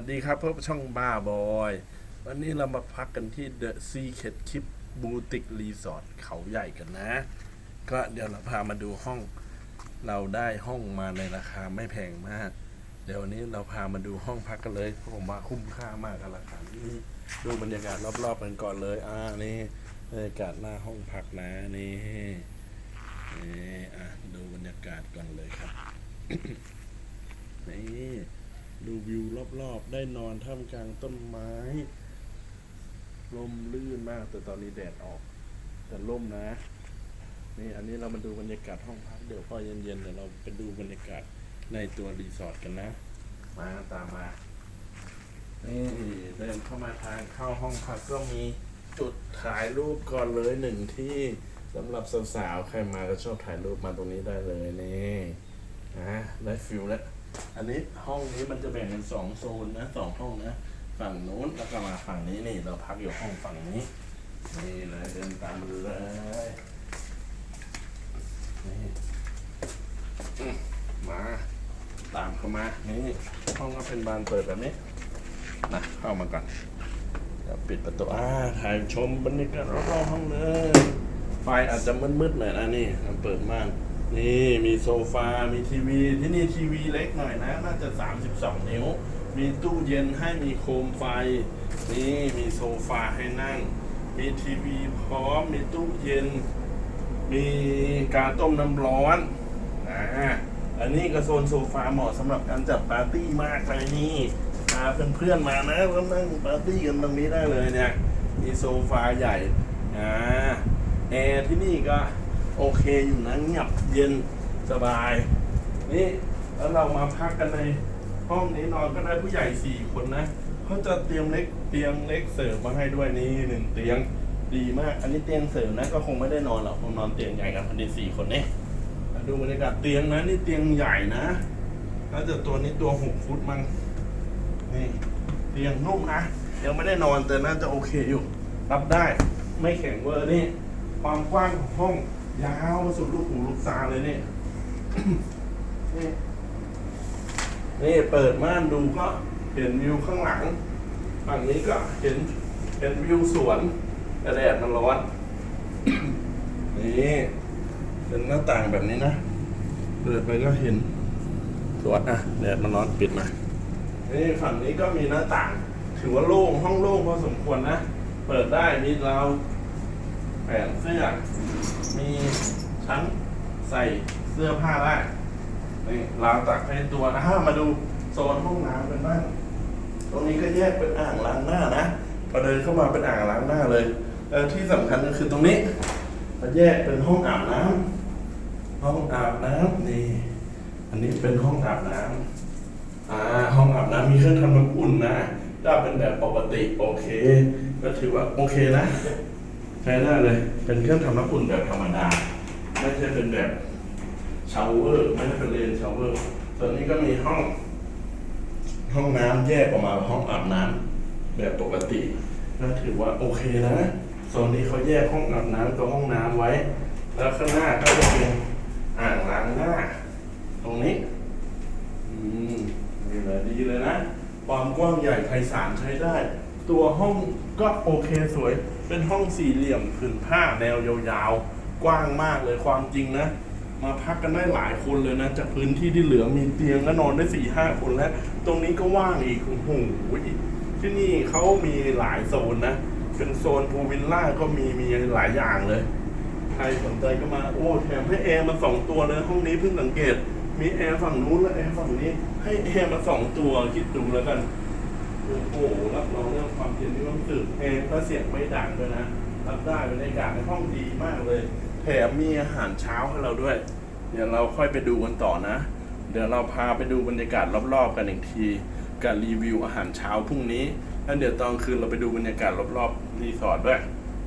วัสดีครับพบกับช่องบ้าบอย วันนี้เรามาพักกันที่ The Secret Keep Boutique Resort เขาใหญ่กันนะ ก็เดี๋ยวเราพามาดูห้อง เราได้ห้องมาในราคาไม่แพงมาก เดี๋ยววันนี้เราพามาดูห้องพักกันเลยเพราะผมว่าคุ้มค่ามากกับราคานี้ดูบรรยากาศรอบๆกันก่อนเลย อ่านี่บรรยากาศหน้าห้องพักนะนี่นี่อะดูบรรยากาศก่อนเลยครับนี่ ดูวิวรอบๆ ได้นอนท่ามกลางต้นไม้ ลมลื่นมาก แต่ตอนนี้แดดออก แต่ร่มนะ นี่อันนี้เรามาดูบรรยากาศห้องพัก เดี๋ยวพอเย็นๆเดี๋ยวเราไปดูบรรยากาศในตัวรีสอร์ทกันนะ มาตามมา นี่เดินเข้ามาทางเข้าห้องพักก็มีจุดถ่ายรูปก่อนเลยหนึ่งที่สำหรับสาวๆ ใครมาก็ชอบถ่ายรูปมาตรงนี้ได้เลยนี่นะได้ฟิลแล้ว อันนี้ห้องนี้มันจะแบ่งเป็นสองโซนนะสองห้องนะ ฝั่งนู้นแล้วก็มาฝั่งนี้นี่เราพักอยู่ห้องฝั่งนี้นี่เลยเดินตามมาเลยนี่มมาตามเข้ามานี่ห้องก็เป็นบานเปิดแบบนี้นะเข้ามาก่อนเดี๋ยวปิดประตูอ่าถ่ายชมบรรยากาศรอบๆห้องเลย ไฟอาจจะมืดๆหน่อยนะนี่เปิดม่าน นี่มีโซฟา มีทีวี ที่นี่ทีวีเล็กหน่อยนะ น่าจะ 32 นิ้ว มีตู้เย็นให้มีโคมไฟ นี่มีโซฟาให้นั่ง มีทีวีพร้อม มีตู้เย็น มีการต้มน้ำร้อนอ่าอันนี้ก็โซนโซฟาเหมาะสำหรับการจัดปาร์ตี้มากเลยนี่พาเพื่อนๆมานะแล้วนั่งปาร์ตี้กันตรงนี้ได้เลยเนี่ย มีโซฟาใหญ่อ่าแอร์ที่นี่ก็ โอเคอยู่นะเงียบเย็นสบาย นี่แล้วเรามาพักกันในห้องนี้นอนก็ได้ผู้ใหญ่สี่คนนะเขาจะเตรียมเล็กเตียงเล็กเสริมมาให้ด้วยนี่หนึ่งเตียงดีมาก อันนี้เตียงเสริมนะก็คงไม่ได้นอนหรอกคงนอนเตียงใหญ่กันพันดีสี่คนเนี่ยมาดูบรรยากาศเตียงนะนี่เตียงใหญ่นะน่าจะตัวนี้ตัวหกฟุตมั้งนี่เตียงนุ่มนะยังไม่ได้นอนแต่น่าจะโอเคอยู่ รับได้ไม่แข็งเวอร์นี่ความกว้างของห้อง ยาวมาสุดลูกหูลูกตาเลยเนี่นี่นี่เปิดม่านดูก็เห็นวิวข้างหลัง ฝั่งนี้ก็เห็นเห็นวิวสวนแต่แดดมันร้อน นี่เป็นหน้าต่างแบบนี้นะ เปิดไปก็เห็นสวนอะแดดมันร้อนปิดมา นี่ฝั่งนี้ก็มีหน้าต่าง ถือว่าโล่งห้องโล่งพอสมควรนะ เปิดได้มีราว แผนเสื้อ มีชั้นใส่เสื้อผ้าได้นี่ราวตักให้ตัวนะฮะมาดูโซนห้องน้ำกันบ้างตรงนี้ก็แยกเป็นอ่างล้างหน้านะพอเดินเข้ามาเป็นอ่างล้างหน้าเลยแล้วที่สำคัญก็คือตรงนี้มันแยกเป็นห้องอาบน้ำห้องอาบน้ำนี่ อันนี้เป็นห้องอาบน้ำอ่าห้องอาบน้ำมีเครื่องทำน้ำอุ่นนะถ้าเป็นแบบปกติโอเค ก็ถือว่าโอเคนะ ช้ได้เลย เป็นเครื่องทำน้ำอุ่นแบบธรรมดา ไม่ใช่เป็นแบบชาวเวอร์ ไม่ใช่เป็นเลนชาวเวอร์ส่วนนี้ก็มีห้อง ห้องน้ำแยกออกมาห้องอาบน้ำแบบปกติก็ถือว่าโอเคนะโซนนี้เขาแยกห้องอาบน้ำกับห้องน้ำไว้ แล้วข้างหน้าก็จะเป็นอ่างล้างหน้า ตรงนี้ อืมนี่เลยดีเลยนะ ความกว้างใหญ่ไพศาลใช้ได้ ตัวห้องก็โอเคสวย เป็นห้องสี่เหลี่ยมผืนผ้าแนวยาวๆ กว้างมากเลยความจริงนะ มาพักกันได้หลายคนเลยนะ จากพื้นที่ที่เหลือมีเตียงก็นอนได้สี่ห้าคนแล้ว ตรงนี้ก็ว่างอีกโอ้โหที่นี่เขามีหลายโซนนะ เป็นโซนพูลวิลล่าก็มีมีหลายอย่างเลย ใครสนใจก็มาโอ้แถมให้แอร์มาสองตัวเลยห้องนี้เพิ่งสังเกต มีแอร์ฝั่งนู้นและแอร์ฝั่งนี้ ให้แอร์มาสองตัวคิดดูแล้วกัน โอ้โหรับรองเรื่องความเย็นที่ต้องตื่นแอร์ก็เสียงไม่ดังด้วยนะ รับได้บรรยากาศในห้องดีมากเลย แถมมีอาหารเช้าให้เราด้วย เดี๋ยวเราค่อยไปดูกันต่อนะ เดี๋ยวเราพาไปดูบรรยากาศรอบๆกันอีกทีกับรีวิวอาหารเช้าพรุ่งนี้ แล้วเดี๋ยวตอนคืนเราไปดูบรรยากาศรอบๆรีสอร์ทด้วย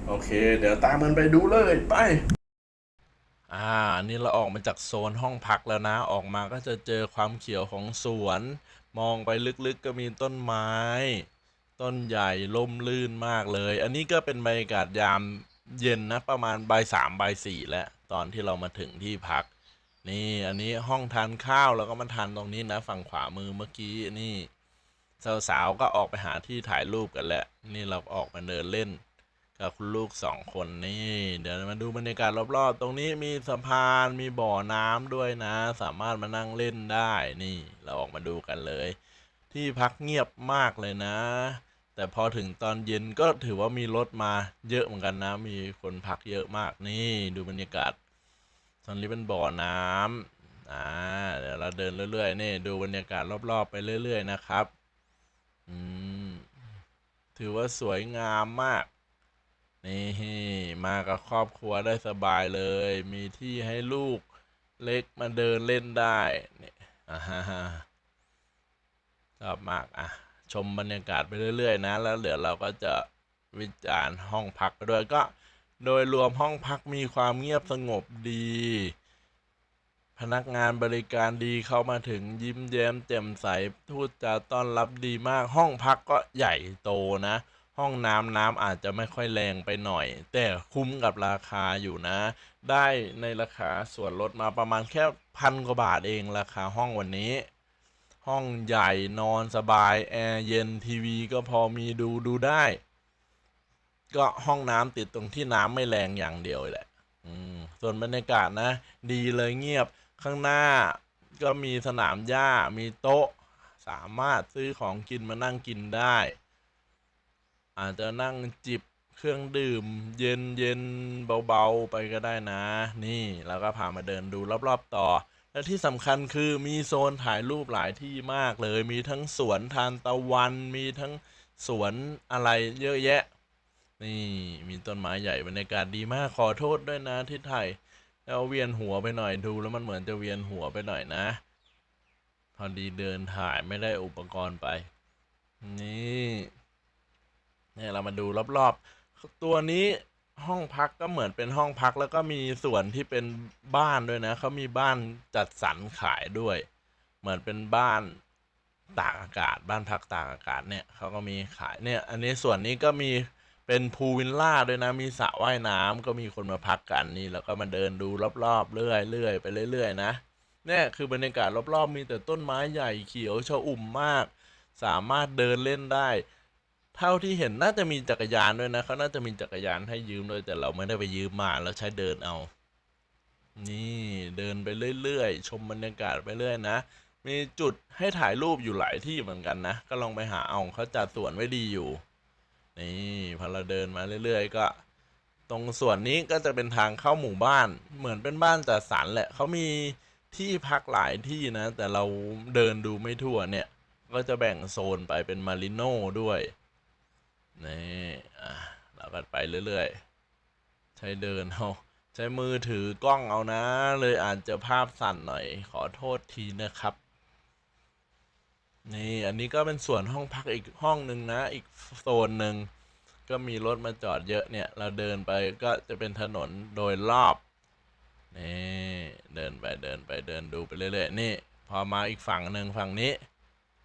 โอเค เดี๋ยวตามมันไปดูเลยไป อ่านนี้เราออกมาจากโซนห้องพักแล้วนะ ออกมาก็จะเจอความเขียวของสวน มองไปลึกๆก็มีต้นไม้ ต้นใหญ่ล่มลื่นมากเลย อันนี้ก็เป็นบรรยากาศยามเย็นนะประมาณบ่ายสามบ่ายสี่แล้วตอนที่เรามาถึงที่พัก นี่อันนี้ห้องทานข้าวแล้วก็มาทานตรงนี้นะ ฝั่งขวามือเมื่อกี้นี่สาวๆก็ออกไปหาที่ถ่ายรูปกันแล้ว นี่เราออกมาเดินเล่น กับคุณลูกสองคนนี่ เดี๋ยวมาดูบรรยากาศรอบๆ ตรงนี้มีสะพานมีบ่อน้ำด้วยนะ สามารถมานั่งเล่นได้นี่ เราออกมาดูกันเลย ที่พักเงียบมากเลยนะ แต่พอถึงตอนเย็นก็ถือว่ามีรถมาเยอะเหมือนกันนะ มีคนพักเยอะมากนี่ดูบรรยากาศตอนนี้เป็นบ่อน้ำอ่าเดี๋ยวเราเดินเรื่อยๆนี่ดูบรรยากาศรอบๆ ไปเรื่อย ๆ นะครับ อืมถือว่าสวยงามมาก นี่มากับครอบครัวได้สบายเลย มีที่ให้ลูกเล็กมาเดินเล่นได้เนี่ยอ่าฮะฮะชอบมากอะ ชมบรรยากาศไปเรื่อย ๆ นะ แล้วเดี๋ยวเราก็จะวิจารณ์ห้องพักไปด้วยก็ โดยรวมห้องพักมีความเงียบสงบดี พนักงานบริการดีเข้ามาถึงยิ้มแย้มแจ่มใสพูดจาต้อนรับดีมากห้องพักก็ใหญ่โตนะ ห้องน้ำน้ำอาจจะไม่ค่อยแรงไปหน่อย แต่คุ้มกับราคาอยู่นะ ได้ในราคาส่วนลดมาประมาณแค่พันกว่าบาทเองราคาห้องวันนี้ ห้องใหญ่นอนสบาย แอร์เย็นทีวีก็พอมีดูดูได้ ก็ห้องน้ำติดตรงที่น้ำไม่แรงอย่างเดียวแหละอืมส่วนบรรยากาศนะ ดีเลยเงียบข้างหน้าก็มีสนามหญ้ามีโต๊ะ สามารถซื้อของกินมานั่งกินได้ อาจจะนั่งจิบเครื่องดื่ม เย็นเย็นเบาๆไปก็ได้นะ นี่เราก็พามาเดินดูรอบๆต่อ และที่สำคัญคือมีโซนถ่ายรูปหลายที่มากเลย มีทั้งสวนทานตะวัน มีทั้งสวนอะไรเยอะแยะ นี่มีต้นไม้ใหญ่บรรยากาศดีมากขอโทษด้วยนะที่ถ่ายแล้วเวียนหัวไปหน่อยดูแล้วมันเหมือนจะเวียนหัวไปหน่อยนะพอดีเดินถ่ายไม่ได้อุปกรณ์ไป นี่ เนี่ยเรามาดูรอบๆ ตัวนี้ห้องพักก็เหมือนเป็นห้องพักแล้วก็มีส่วนที่เป็นบ้านด้วยนะเขามีบ้านจัดสรรขายด้วย เหมือนเป็นบ้านตากอากาศ บ้านพักตากอากาศเนี่ยเขาก็มีขายเนี่ย อันนี้ส่วนนี้ก็มีเป็นพูลวิลล่าด้วยนะมีสระว่ายน้ำก็มีคนมาพักกันนี่แล้วก็มาเดินดูรอบๆเรื่อยๆไปเรื่อยๆนะเนี่ยคือบรรยากาศรอบๆ มีแต่ต้นไม้ใหญ่เขียวชอุ่มมาก สามารถเดินเล่นได้ เท่าที่เห็นน่าจะมีจักรยานด้วยนะเขาน่าจะมีจักรยานให้ยืมด้วยแต่เราไม่ได้ไปยืมมาแล้วใช้เดินเอา นี่เดินไปเรื่อยๆ ชมบรรยากาศไปเรื่อยนะ มีจุดให้ถ่ายรูปอยู่หลายที่เหมือนกันนะ ก็ลองไปหาเอาเขาจัดสวนไว้ดีอยู่ นี่พอเราเดินมาเรื่อยๆ ก็ ตรงส่วนนี้ก็จะเป็นทางเข้าหมู่บ้าน เหมือนเป็นบ้านจัดสรรแหละเขามีที่พักหลายที่นะ แต่เราเดินดูไม่ทั่วเนี่ย ก็จะแบ่งโซนไปเป็นมาริโน่ด้วย นี่อะเราก็ไปเรื่อยๆ ใช้เดินเอาใช้มือถือกล้องเอานะ เลยอาจจะภาพสั่นหน่อย ขอโทษทีนะครับ นี่อันนี้ก็เป็นส่วนห้องพักอีกห้องหนึ่งนะ อีกโซนหนึ่งก็มีรถมาจอดเยอะเนี่ย เราเดินไปก็จะเป็นถนนโดยรอบนี่เดินไปเดินไปเดินดูไปเรื่อยๆนี่ พอมาอีกฝั่งหนึ่งฝั่งนี้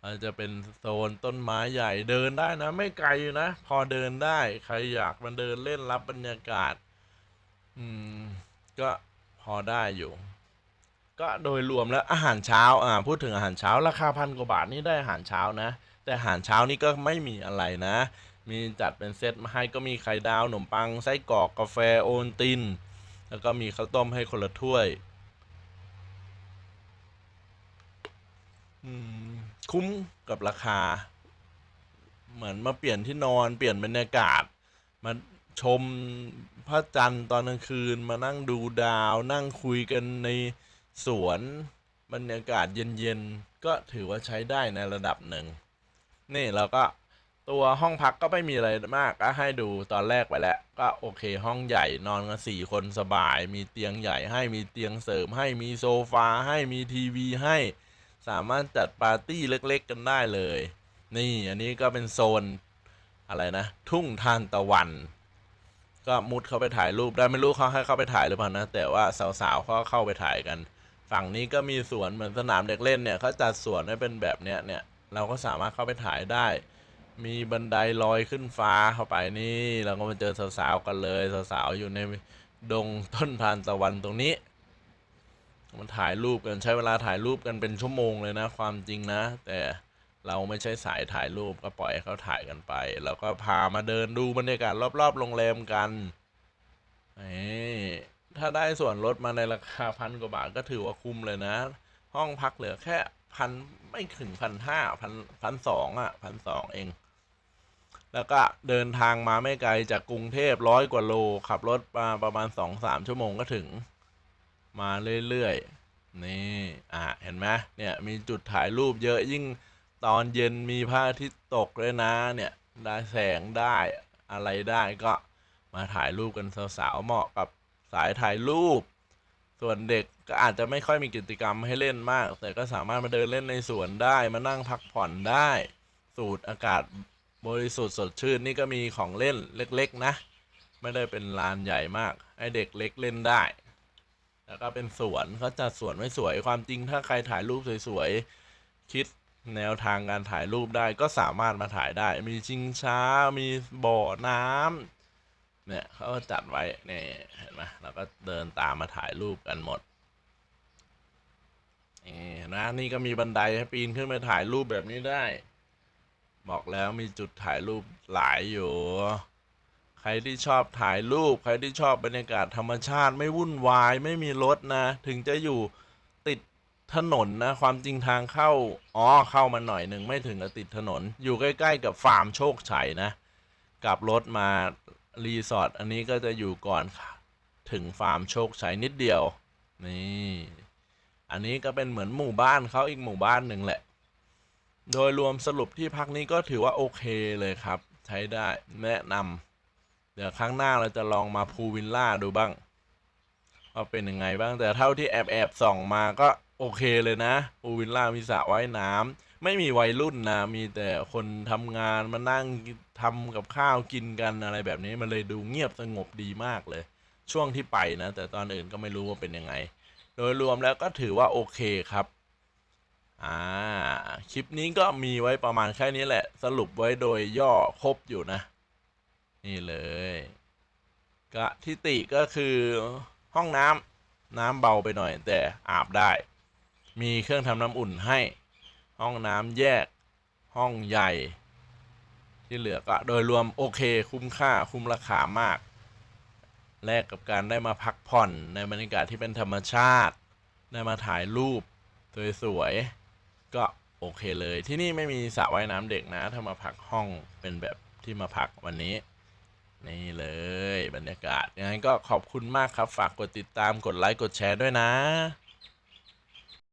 เราจะเป็นโซนต้นไม้ใหญ่เดินได้นะ ไม่ไกลนะ พอเดินได้ใครอยากมาเดินเล่นรับบรรยากาศ อืม ก็พอได้อยู่ ก็โดยรวมแล้วอาหารเช้า อ่า พูดถึงอาหารเช้า ราคาพันกว่าบาทนี่ได้อาหารเช้านะ แต่อาหารเช้านี่ก็ไม่มีอะไรนะ มีจัดเป็นเซตมาให้ก็มีไข่ดาวขนมปังไส้กรอกกาแฟโอนติน แล้วก็มีข้าวต้มให้คนละถ้วย อืม คุ้มกับราคา เหมือนมาเปลี่ยนที่นอนเปลี่ยนบรรยากาศ มาชมพระจันทร์ตอนกลางคืนมานั่งดูดาว นั่งคุยกันในสวนบรรยากาศเย็นๆ ก็ถือว่าใช้ได้ในระดับหนึ่ง นี่เราก็ตัวห้องพักก็ไม่มีอะไรมากก็ให้ดูตอนแรกไปแล้ว ก็โอเคห้องใหญ่นอนกันสี่คนสบาย มีเตียงใหญ่ให้มีเตียงเสริมให้มีโซฟาให้มีทีวีให้ สามารถจัดปาร์ตี้เล็กๆกันได้เลย นี่อันนี้ก็เป็นโซนอะไรนะ ทุ่งทานตะวัน ก็มุดเข้าไปถ่ายรูปได้ไม่รู้เขาให้เข้าไปถ่ายหรือเปล่านะ แต่ว่าสาวๆเขาก็เข้าไปถ่ายกัน ฝั่งนี้ก็มีสวนเหมือนสนามเด็กเล่นเนี่ยเขาจัดสวนให้เป็นแบบเนี้ยเนี่ยเราก็สามารถเข้าไปถ่ายได้ มีบันไดลอยขึ้นฟ้าเข้าไปนี่เราก็มาเจอสาวๆกันเลยสาวๆอยู่ในดงต้นทานตะวันตรงนี้ มันถ่ายรูปกันใช้เวลาถ่ายรูปกันเป็นชั่วโมงเลยนะ ความจริงนะ แต่เราไม่ใช่สายถ่ายรูปก็ปล่อยให้เขาถ่ายกันไป แล้วก็พามาเดินดูบรรยากาศรอบๆโรงแรมกันนี่ถ้าได้ส่วนลดมาในราคาพันกว่าบาทก็ถือว่าคุ้มเลยนะ ห้องพักเหลือแค่พันไม่ถึงพันห้าพันพันสองอะพันสองเอง แล้วก็เดินทางมาไม่ไกลจากกรุงเทพร้อยกว่าโล ขับรถมาประมาณสองสามชั่วโมงก็ถึง มาเรื่อยๆ นี่อะเห็นไหมเนี่ยมีจุดถ่ายรูปเยอะยิ่งตอนเย็นมีพระอาทิตย์ตกเลยนะเนี่ยได้แสงได้อะไรได้ก็มาถ่ายรูปกันสาวๆเหมาะกับสายถ่ายรูป ส่วนเด็กก็อาจจะไม่ค่อยมีกิจกรรมให้เล่นมาก แต่ก็สามารถมาเดินเล่นในสวนได้มานั่งพักผ่อนได้ สูดอากาศบริสุทธิ์สดชื่นนี่ก็มีของเล่นเล็กๆนะ ไม่ได้เป็นลานใหญ่มาก ให้เด็กเล็กเล่นได้ แล้วก็เป็นสวนเขาจัดสวนไว้สวยความจริงถ้าใครถ่ายรูปสวยๆคิดแนวทางการถ่ายรูปได้ก็สามารถมาถ่ายได้ มีชิงช้ามีบ่อน้ำเนี่ยเขาจัดไว้เนี่ยเห็นไหมแล้วก็เดินตามมาถ่ายรูปกันหมดนี่เห็นะนี่ก็มีบันไดให้ปีนขึ้นไปถ่ายรูปแบบนี้ได้ บอกแล้วมีจุดถ่ายรูปหลายอยู่ รที่ชอบถ่ายรูป ใครที่ชอบบรรยากาศธรรมชาติไม่วุ่นวาย ไม่มีรถนะ ถึงจะอยู่ติดถนนนะ ความจริงทางเข้า อ๋อ เข้ามาหน่อยหนึ่งไม่ถึงกับติดถนน อยู่ใกล้ ๆ กับฟาร์มโชคชัยนะ กลับรถมารีสอร์ทอันนี้ก็จะอยู่ก่อนถึงฟาร์มโชคชัยนิดเดียว นี่ อันนี้ก็เป็นเหมือนหมู่บ้านเขาอีกหมู่บ้านหนึ่งแหละ โดยรวมสรุปที่พักนี้ก็ถือว่าโอเคเลยครับ ใช้ได้แนะนำ เดี๋ยวครั้งหน้าเราจะลองมาพูวิลล่าดูบ้างว่าเป็นยังไงบ้างแต่เท่าที่แอบแอบส่องมาก็โอเคเลยนะพูวิลล่ามีสระว่ายน้ำไม่มีวัยรุ่นนะมีแต่คนทำงานมานั่งทำกับข้าวกินกันอะไรแบบนี้มันเลยดูเงียบสงบดีมากเลย ช่วงที่ไปนะ แต่ตอนอื่นก็ไม่รู้ว่าเป็นยังไง โดยรวมแล้วก็ถือว่าโอเคครับอ่าคลิปนี้ก็มีไว้ประมาณแค่นี้แหละ สรุปไว้โดยย่อครบอยู่นะ นี่เลยก็ทิติก็คือห้องน้ำน้ำเบาไปหน่อย แต่อาบได้ มีเครื่องทำน้ำอุ่นให้ ห้องน้ำแยกห้องใหญ่ ที่เหลือก็โดยรวมโอเคคุ้มค่าคุ้มราคามาก แลกกับการได้มาพักผ่อนในบรรยากาศที่เป็นธรรมชาติ ได้มาถ่ายรูปสวยๆก็โอเคเลยที่นี่ไม่มีสระว่ายน้ำเด็กนะ ถ้ามาพักห้องเป็นแบบที่มาพักวันนี้ นี่เลยบรรยากาศยังไงก็ขอบคุณมากครับ ฝากกดติดตามกดไลค์กดแชร์ด้วยนะ